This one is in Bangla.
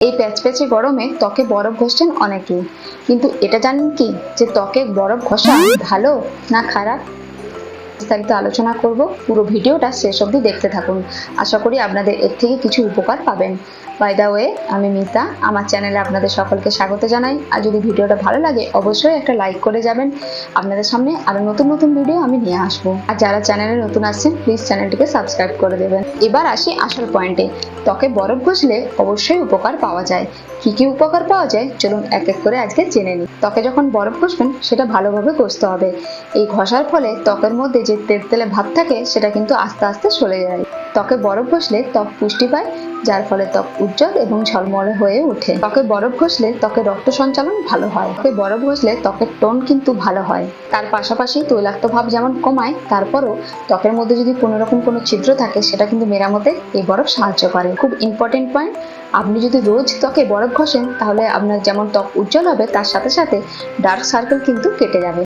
এই প্যাচপ্যাচে গরমে ত্বকে বরফ ঘষছেন অনেকেই। কিন্তু এটা জানেন কি? যে ত্বকে বরফ ঘষা ভালো না খারাপ? বিস্তারিত আলোচনা করব। পুরো ভিডিওটা শেষ অবধি দেখতে থাকুন। আশা করি আপনাদের এর থেকে কিছু উপকার পাবেন। বাই ওয়ে আমি মিতা। আমার চ্যানেলে আপনাদের সকলকে স্বাগত জানাই। আর যদি ভিডিওটা ভালো লাগে, অবশ্যই একটা লাইক করে যাবেন। আপনাদের সামনে আরও নতুন নতুন ভিডিও আমি নিয়ে আসব। আর যারা চ্যানেলে নতুন আসছেন প্লিজ চ্যানেলটিকে সাবস্ক্রাইব করে দেবেন। এবার আসি আসল পয়েন্টে ত্বকে বরফ ঘষলে অবশ্যই উপকার পাওয়া যায়। কি কি উপকার পাওয়া যায়? চলুন এক এক করে আজকে জেনে নিই। ত্বকে যখন বরফ ঘষবেন, সেটা ভালোভাবে ঘষতে হবে। এই ঘষার ফলে ত্বকের মধ্যে যে তেলতেলে ভাব থাকে, সেটা কিন্তু আস্তে আস্তে চলে যায়। ত্বকে বরফ ঘষলে ত্বক পুষ্টি পায়, যার ফলে ত্বক উজ্জ্বল এবং ঝলমলে হয়ে ওঠে। ত্বকে বরফ ঘষলে ত্বকে রক্ত সঞ্চালন ভালো হয়। ত্বকে বরফ ঘষলে ত্বকের টোন কিন্তু ভালো হয়। তার পাশাপাশি তৈলাক্ত ভাব যেমন কমায়, তারপরও ত্বকের মধ্যে যদি কোনো রকম কোনো ছিদ্র থাকে, সেটা কিন্তু মেরামতে এই বরফ সাহায্য করে। খুব ইম্পর্টেন্ট পয়েন্ট আপনি যদি রোজ ত্বকে বরফ ঘষেন, তাহলে আপনার যেমন ত্বক উজ্জ্বল হবে, তার সাথে সাথে ডার্ক সার্কেল কিন্তু কেটে যাবে।